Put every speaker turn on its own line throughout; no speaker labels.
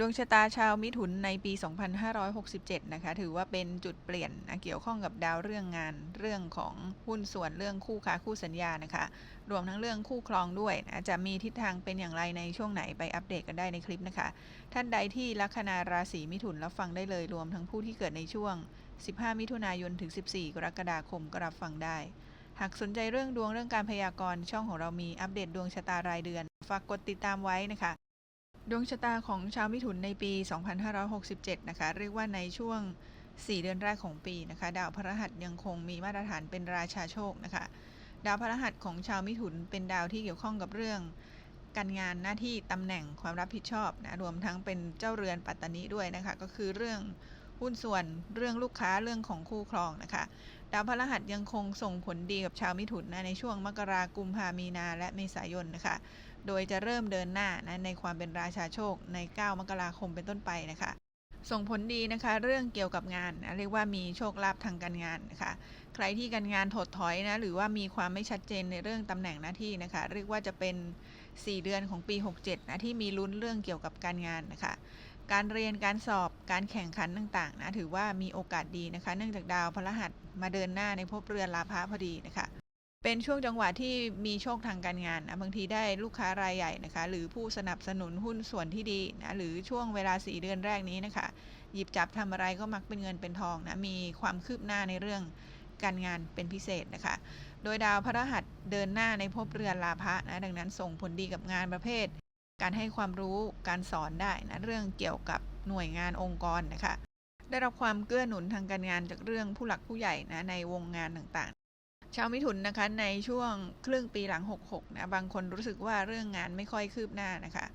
ดวงชะตาชาวมิถุนในปี 2567 นะคะ ถือว่าเป็นจุดเปลี่ยนเกี่ยวข้องกับดาวเรื่องงาน เรื่องของหุ้นส่วนเรื่องคู่ค้าคู่สัญญานะคะ รวมทั้งเรื่องคู่ครองด้วยนะจะมีทิศทางเป็นอย่างไรในช่วงไหนไปอัปเดตกันได้ในคลิปนะคะ ท่านใดที่ลัคนาราศีมิถุนรับฟังได้เลย รวมทั้งผู้ที่เกิดในช่วง 15 มิถุนายนถึง 14 กรกฎาคมก็รับฟังได้ หากสนใจเรื่องดวงเรื่องการพยากรณ์ช่องของเรามีอัปเดตดวงชะตารายเดือน ฝากกดติดตามไว้นะคะ ดวงชะตาของชาวมิถุนในปี 2567 นะคะ เรียกว่าในช่วง 4 เดือนแรกของปีนะคะ ดาวพฤหัสยังคงมีมาตรฐานเป็นราชาโชคนะคะ ดาวพฤหัสของชาวมิถุนเป็นดาวที่เกี่ยวข้องกับเรื่อง การงานหน้าที่ตำแหน่งความรับผิดชอบนะรวมทั้งเป็นเจ้าเรือนปัตตานีด้วยนะคะ ก็คือเรื่องหุ้นส่วนเรื่องลูกค้าเรื่องของคู่ครองนะคะ ดาวพฤหัสยังคงส่งผลดีกับชาวมิถุนนะในช่วงมกรากุมภามีนาและเมษายนนะคะ โดยจะเริ่มเดินหน้านะในความเป็นราชาโชคใน 9 มกราคมเป็นต้นไปนะคะส่งผลดีนะคะเรื่องเกี่ยวกับงานนะเรียกว่ามีโชคลาภทางการงานนะคะใครที่การงานถดถอยนะหรือว่ามีความไม่ชัดเจนในเรื่องตำแหน่งหน้าที่นะคะเรียกว่าจะเป็น 4 เดือนของปี 67นะที่มีลุ้นเรื่องเกี่ยวกับการงานนะคะการเรียนการสอบการแข่งขันต่างๆนะถือว่ามีโอกาสดีนะคะ เนื่องจากดาวพฤหัสมาเดินหน้าในภพเรือนลาภะพอดีนะคะ เป็นช่วงจังหวะที่มีโชคทางการงานนะบางทีได้ลูกค้ารายใหญ่นะคะ หรือผู้สนับสนุนหุ้นส่วนที่ดีนะหรือช่วงเวลา 4 เดือนแรกนี้นะคะ หยิบจับทำอะไรก็มักเป็นเงินเป็นทองนะมีความคืบหน้าในเรื่องการงานเป็นพิเศษนะคะ โดยดาวพฤหัสเดินหน้าในภพเรือนลาภะนะดังนั้นส่งผลดีกับงานประเภท การให้ความรู้การสอนได้นะเรื่องเกี่ยวกับหน่วยงานองค์กรนะคะได้รับความเกื้อหนุนทางการงานจากเรื่องผู้หลักผู้ใหญ่นะในวงงานต่าง ชาวมิถุนนะคะในช่วงครึ่งปีหลัง 66 นะบางคนรู้สึกว่าเรื่องงานไม่ค่อยคืบหน้านะคะ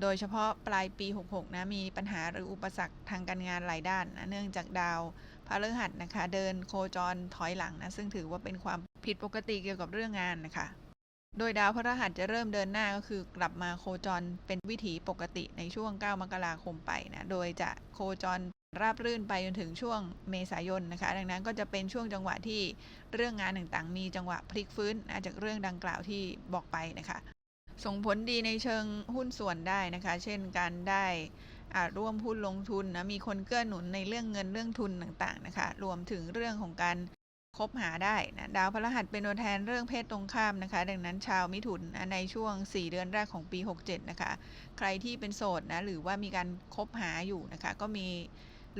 โดยเฉพาะปลายปี 66 นะมีปัญหาหรืออุปสรรคทางการงานหลายด้านนะเนื่องจากดาวพฤหัสนะคะ เดินโคจรถอยหลังนะซึ่งถือว่าเป็นความผิดปกติเกี่ยวกับเรื่องงานนะคะ โดยดาวพฤหัสจะเริ่มเดินหน้าก็คือกลับมาโคจรเป็นวิถีปกติในช่วง 9 มกราคมไปนะ โดยจะโคจรราบรื่นไปจนถึงช่วงเมษายนนะคะ ดังนั้นก็จะเป็นช่วงจังหวะที่เรื่องงานต่างๆ มีจังหวะพลิกฟื้นนะจากเรื่องดังกล่าวที่บอกไปนะคะ ส่งผลดีในเชิงหุ้นส่วนได้นะคะ เช่นการได้อ่าร่วมหุ้นลงทุนนะมีคนเกื้อหนุนในเรื่องเงินเรื่องทุนต่างๆนะคะ รวมถึงเรื่องของการ คบหาได้นะดาวพฤหัสเป็นตัวแทนเรื่องเพศตรงข้ามนะคะ ดังนั้นชาวมิถุนนะในช่วง 4 เดือนแรกของปี 67 นะคะ ใครที่เป็นโสดนะหรือว่ามีการคบหาอยู่นะคะ ก็มี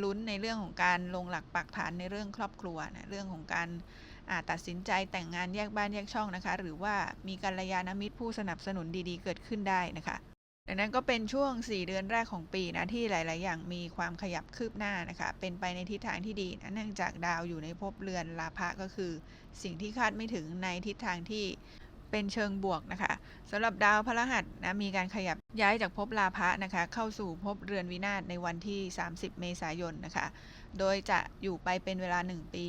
ลุ้นในเรื่องของการลงหลักปักฐานในเรื่องครอบครัวนะเรื่องของการอ่าตัดสินใจแต่งงานแยกบ้านแยกช่องนะคะ หรือว่ามีกัลยาณมิตรผู้สนับสนุนดีๆ เกิดขึ้นได้นะคะ ดังนั้นก็เป็นช่วง 4 เดือนแรกของปีนะที่หลาย ๆ อย่างมีความขยับคืบหน้านะคะ เป็นไปในทิศทางที่ดีนะเนื่องจากดาวอยู่ในภพเรือนลาภะก็คือ สิ่งที่คาดไม่ถึงในทิศทางที่เป็นเชิงบวกนะคะสำหรับดาวพฤหัสนะมีการขยับย้ายจากภพลาภะนะคะเข้าสู่ภพเรือนวินาศในวันที่ 30 เมษายนนะคะ โดยจะอยู่ไปเป็นเวลา 1 ปี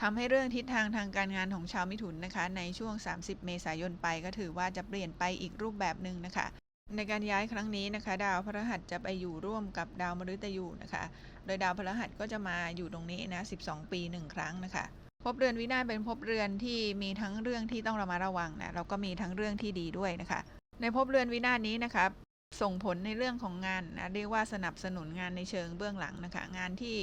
ทำให้เรื่องทิศทางทางการงานของชาวมิถุนนะคะ ในช่วง 30 เมษายนไปก็ถือว่าจะเปลี่ยนไปอีกรูปแบบหนึ่งนะคะ ในการย้ายครั้งนี้นะคะ ดาวพฤหัสจะไปอยู่ร่วมกับดาวมฤตยูนะคะ โดยดาวพฤหัสก็จะมาอยู่ตรงนี้นะ 12 ปี 1 ครั้งนะคะภพเรือนวินาศเป็นภพเรือนที่มีทั้งเรื่องที่ต้องระมัดระวังนะแล้วก็มีทั้งเรื่องที่ดีด้วยนะคะ ในภพเรือนวินาศนี้นะคะส่งผลในเรื่องของงานนะเรียกว่าสนับสนุนงานในเชิงเบื้องหลังนะคะ งานที่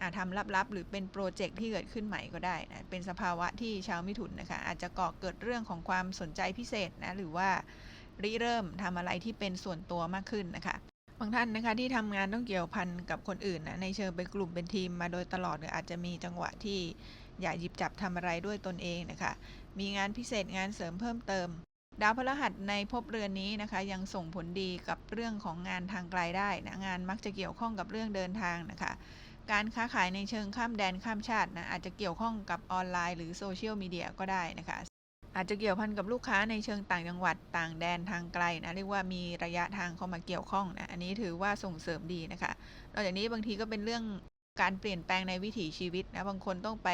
อาจทำลับๆ หรือเป็นโปรเจกต์ที่เกิดขึ้นใหม่ก็ได้นะเป็นสภาวะที่ชาวมิถุนนะคะ อาจจะก่อเกิดเรื่องของความสนใจพิเศษนะหรือว่า ริเริ่มทำอะไรที่เป็นส่วนตัวมากขึ้นนะคะบางท่านนะคะที่ทำงานต้องเกี่ยวพันกับคนอื่นนะในเชิงเป็นกลุ่มเป็นทีมมาโดยตลอดหรืออาจจะมีจังหวะที่อยากหยิบจับทำอะไรด้วยตนเองนะคะมีงานพิเศษงานเสริมเพิ่มเติม ดาวพฤหัสในภพเรือนนี้นะคะ ยังส่งผลดีกับเรื่องของงานทางไกลได้นะงานมักจะเกี่ยวข้องกับเรื่องเดินทางนะคะการค้าขายในเชิงข้ามแดนข้ามชาตินะอาจจะเกี่ยวข้องกับออนไลน์หรือโซเชียลมีเดียก็ได้นะคะ อาจจะเกี่ยวพันกับลูกค้าในเชิงต่างจังหวัดต่างแดนทางไกลนะเรียกว่ามีระยะทางเข้ามาเกี่ยวข้องนะอันนี้ถือว่าส่งเสริมดีนะคะนอกจากนี้บางทีก็เป็นเรื่องการเปลี่ยนแปลงในวิถีชีวิตนะบางคนต้องไป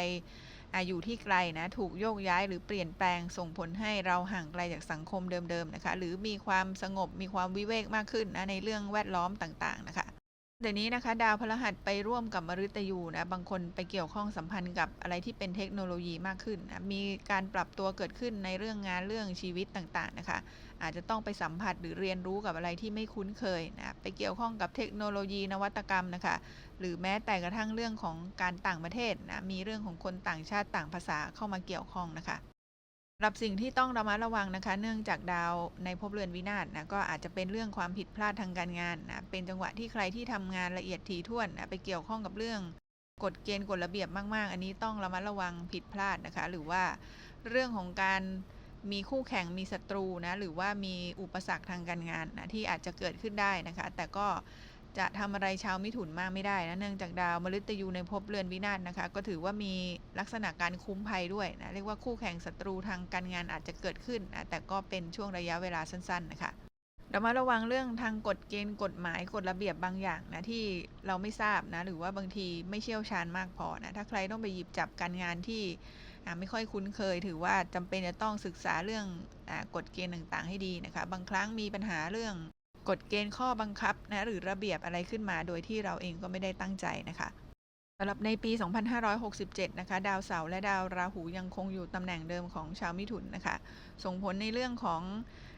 อยู่ที่ไกลนะถูกโยกย้ายหรือเปลี่ยนแปลงส่งผลให้เราห่างไกลจากสังคมเดิมๆนะคะหรือมีความสงบมีความวิเวกมากขึ้นนะในเรื่องแวดล้อมต่างๆนะคะ เดี๋ยวนี้นะคะดาวพฤหัสไปร่วมกับมฤตยูนะบางคนไปเกี่ยวข้องสัมพันธ์กับอะไรที่เป็นเทคโนโลยีมากขึ้นนะมีการปรับตัวเกิดขึ้นในเรื่องงานเรื่องชีวิตต่างๆนะคะอาจจะต้องไปสัมผัสหรือเรียนรู้กับอะไรที่ไม่คุ้นเคยนะไปเกี่ยวข้องกับเทคโนโลยีนวัตกรรมนะคะหรือแม้แต่กระทั่งเรื่องของการต่างประเทศนะมีเรื่องของคนต่างชาติต่างภาษาเข้ามาเกี่ยวข้องนะคะ รับสิ่งที่ต้องระมัดระวังนะคะ เนื่องจากดาวในภพเรือนวินาศนะก็อาจจะเป็นเรื่องความผิดพลาดทางการงานนะเป็นจังหวะที่ใครที่ทำงานละเอียดถี่ถ้วนนะไปเกี่ยวข้องกับเรื่องกฎเกณฑ์กฎระเบียบมาก ๆ อันนี้ต้องระมัดระวังผิดพลาดนะคะ หรือว่าเรื่องของการมีคู่แข่งมีศัตรูนะหรือว่ามีอุปสรรคทางการงานนะที่อาจจะเกิดขึ้นได้นะคะ แต่ก็ จะทำอะไรชาวมิถุนมากไม่ได้นะเนื่องจากดาวมฤตยูในภพเรือนวินาศนะคะ ก็ถือว่ามีลักษณะการคุ้มภัยด้วยนะเรียกว่าคู่แข่งศัตรูทางการงานอาจจะเกิดขึ้นนะแต่ก็เป็นช่วงระยะเวลาสั้น ๆ นะคะเรามาระวังเรื่องทางกฎเกณฑ์กฎหมายกฎระเบียบบางอย่างนะที่เราไม่ทราบนะหรือว่าบางทีไม่เชี่ยวชาญมากพอนะถ้าใครต้องไปหยิบจับการงานที่ไม่ค่อยคุ้นเคย ถือว่าจำเป็นจะต้องศึกษาเรื่องอกฎเกณฑ์ต่างๆ ให้ดีนะคะ บางครั้งมีปัญหาเรื่อง กฎเกณฑ์ข้อบังคับนะหรือระเบียบอะไรขึ้นมา โดยที่เราเองก็ไม่ได้ตั้งใจนะคะสำหรับในปี 2567 นะคะ ดาวเสาร์และดาวราหูยังคงอยู่ตำแหน่งเดิมของชาวมิถุนนะคะ ส่งผลในเรื่องของ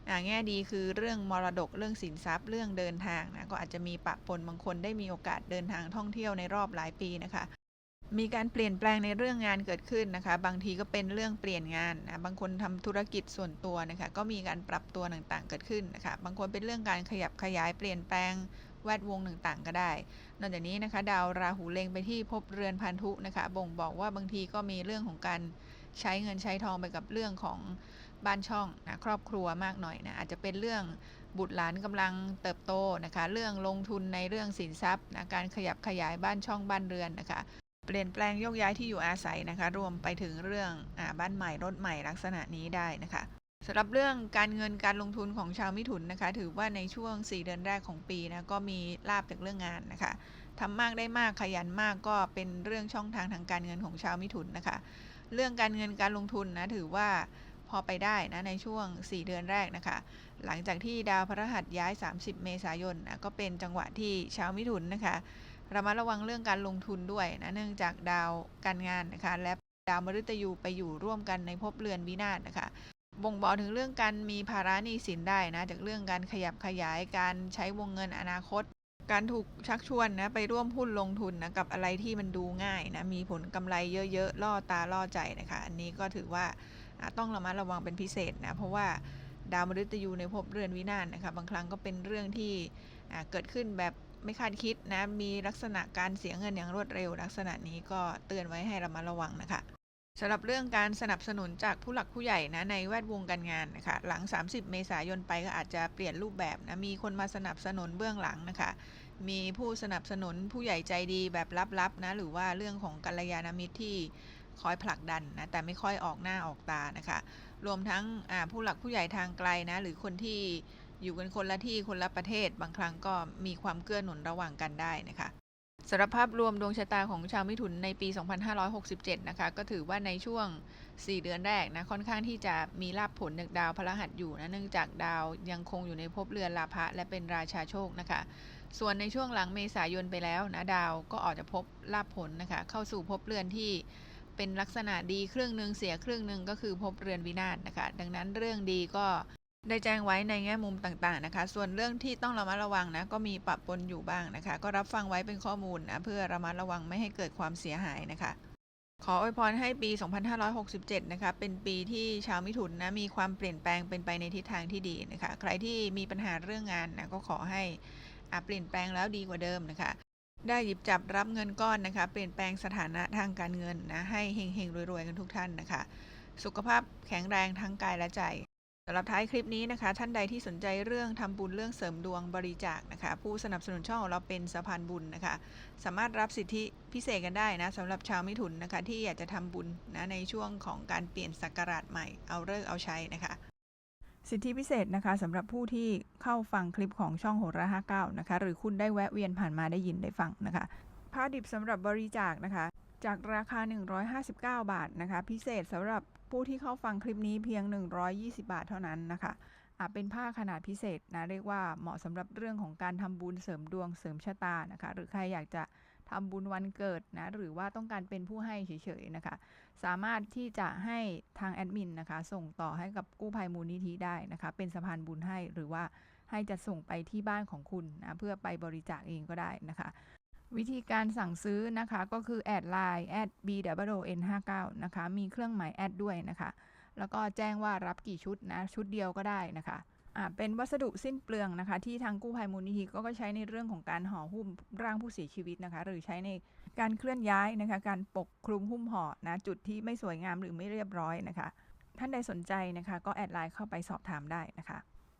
อแง่ดีคือเรื่องมรดกเรื่องสินทรัพย์เรื่องเดินทางนะก็อาจจะมีปะปนบางคนได้มีโอกาสเดินทางท่องเที่ยวในรอบหลายปีนะคะ มีการเปลี่ยนแปลงในเรื่องงานเกิดขึ้นนะคะ บางทีก็เป็นเรื่องเปลี่ยนงานนะบางคนทำธุรกิจส่วนตัวนะคะก็มีการปรับตัวต่างๆ เกิดขึ้นนะคะ บางคนเป็นเรื่องการขยับขยายเปลี่ยนแปลงแวดวงต่างๆ ก็ได้ นอกจากนี้นะคะ ดาวราหูเล็งไปที่ภพเรือนพันธุนะคะ บ่งบอกว่าบางทีก็มีเรื่องของการใช้เงินใช้ทองไปกับเรื่องของบ้านช่องนะครอบครัวมากหน่อยนะอาจจะเป็นเรื่องบุตรหลานกำลังเติบโตนะคะ เรื่องลงทุนในเรื่องสินทรัพย์นะการขยับขยายบ้านช่องบ้านเรือนนะคะ เปลี่ยนแปลงโยกย้ายที่อยู่อาศัยนะคะ รวมไปถึงเรื่องอบ้านใหม่รถใหม่ลักษณะนี้ได้นะคะสำหรับเรื่องการเงินการลงทุนของชาวมิถุนนะคะ ถือว่าในช่วง 4 เดือนแรกของปีนะก็มีลาบจากเรื่องงานนะคะทำมากได้มากขยันมากก็เป็นเรื่องช่องทางทางการเงินของชาวมิถุนนะคะ เรื่องการเงินการลงทุนนะถือว่าพอไปได้นะในช่วง 4 เดือนแรกนะคะ หลังจากที่ดาวพฤหัสย้าย 30 เมษายนนะก็เป็นจังหวะที่ชาวมิถุนนะคะ ระมัดระวังเรื่องการลงทุนด้วยนะเนื่องจากดาวการงานนะคะ และดาวมฤตยูไปอยู่ร่วมกันในภพเรือนวินาศนะคะ บ่งบอกถึงเรื่องการมีภาระหนี้สินได้นะ จากเรื่องการขยับขยายการใช้วงเงินอนาคต การถูกชักชวนนะไปร่วมหุ้นลงทุนนะกับอะไรที่มันดูง่ายนะมีผลกำไรเยอะๆล่อตาล่อใจนะคะ อันนี้ก็ถือว่าต้องระมัดระวังเป็นพิเศษนะเพราะว่าดาวมฤตยูในภพเรือนวินาศนะคะบางครั้งก็เป็นเรื่องที่เกิดขึ้นแบบ ไม่คาดคิดนะ มีลักษณะการเสียเงินอย่างรวดเร็ว ลักษณะนี้ก็เตือนไว้ให้ระมัดระวังนะคะสำหรับเรื่องการสนับสนุนจากผู้หลักผู้ใหญ่นะในแวดวงการงานนะคะหลัง 30 เมษายนไปก็อาจจะเปลี่ยนรูปแบบนะมีคนมาสนับสนุนเบื้องหลังนะคะ มีผู้สนับสนุนผู้ใหญ่ใจดีแบบลับๆนะหรือว่าเรื่องของกัลยาณมิตรที่คอยผลักดันนะแต่ไม่ค่อยออกหน้าออกตานะคะ รวมทั้งผู้หลักผู้ใหญ่ทางไกลนะหรือคนที่ อยู่กันคนละที่คนละประเทศ บางครั้งก็มีความเกื้อหนุนระหว่างกันได้นะคะสารภาพรวมดวงชะตาของชาวมิถุนในปี 2567 นะคะ ก็ถือว่าในช่วง 4 เดือนแรกนะ ค่อนข้างที่จะมีลาภผลจากดาวพระหัสอยู่นะ เนื่องจากดาวยังคงอยู่ในภพเรือนลาภะและเป็นราชาโชคนะคะ ส่วนในช่วงหลังเมษายนไปแล้วนะ ดาวก็ออกจะพบลาภผลนะคะ เข้าสู่ภพเรือนที่เป็นลักษณะดีครึ่งหนึ่งเสียครึ่งหนึ่งก็คือภพเรือนวินาศนะคะ ดังนั้นเรื่องดีก็ ได้แจ้งไว้ในแง่มุมต่างๆนะคะ ส่วนเรื่องที่ต้องระมัดระวังนะก็มีปะปนอยู่บ้างนะคะ ก็รับฟังไว้เป็นข้อมูลนะเพื่อระมัดระวังไม่ให้เกิดความเสียหายนะคะ ขออวยพรให้ปี 2567 นะคะ เป็นปีที่ชาวมิถุนนะมีความเปลี่ยนแปลงเป็นไปในทิศทางที่ดีนะคะ ใครที่มีปัญหาเรื่องงานนะก็ขอให้เปลี่ยนแปลงแล้วดีกว่าเดิมนะคะ ได้หยิบจับรับเงินก้อนนะคะ เปลี่ยนแปลงสถานะทางการเงินนะให้เฮงๆรวยๆกันทุกท่านนะคะ สุขภาพแข็งแรงทั้งกายและใจ สำหรับท้ายคลิปนี้นะคะ ท่านใดที่สนใจเรื่องทำบุญเรื่องเสริมดวงบริจาคนะคะ ผู้สนับสนุนช่องของเราเป็นสะพานบุญนะคะ สามารถรับสิทธิพิเศษกันได้นะสำหรับชาวมิถุนนะคะ ที่อยากจะทำบุญนะในช่วงของการเปลี่ยนศักราชใหม่เอาเลิกเอาใช้นะคะ สิทธิพิเศษนะคะสำหรับผู้ที่เข้าฟังคลิปของช่องโหราห้าเก้านะคะหรือคุณได้แวะเวียนผ่านมาได้ยินได้ฟังนะคะผ้าดิบสำหรับบริจาคนะคะ จากราคา 159 บาทนะคะ พิเศษสำหรับ ผู้ที่เข้าฟังคลิปนี้เพียง 120 บาทเท่านั้นนะคะ
อะเป็นผ้าขนาดพิเศษนะเรียกว่าเหมาะสำหรับเรื่องของการทำบุญเสริมดวงเสริมชะตานะคะ หรือใครอยากจะทำบุญวันเกิดนะหรือว่าต้องการเป็นผู้ให้เฉยๆนะคะ สามารถที่จะให้ทางแอดมินนะคะ ส่งต่อให้กับกู้ภัยมูลนิธิได้นะคะ เป็นสะพานบุญให้หรือว่าให้จะส่งไปที่บ้านของคุณนะเพื่อไปบริจาคเองก็ได้นะคะ วิธีการสั่งซื้อนะคะก็คือแอดไลน์แอด b w n 5 9นะคะ มีเครื่องหมายแอดด้วยนะคะ แล้วก็แจ้งว่ารับกี่ชุดนะ ชุดเดียวก็ได้นะคะอ่าเป็นวัสดุสิ้นเปลืองนะคะ ที่ทางกู้ภัยมูลนิธิก็ใช้ในเรื่องของการห่อหุ้มร่างผู้เสียชีวิตนะคะ หรือใช้ในการเคลื่อนย้ายนะคะ การปกคลุมหุ้มห่อนะจุดที่ไม่สวยงามหรือไม่เรียบร้อยนะคะ ท่านใดสนใจนะคะ ก็แอดไลน์เข้าไปสอบถามได้นะคะ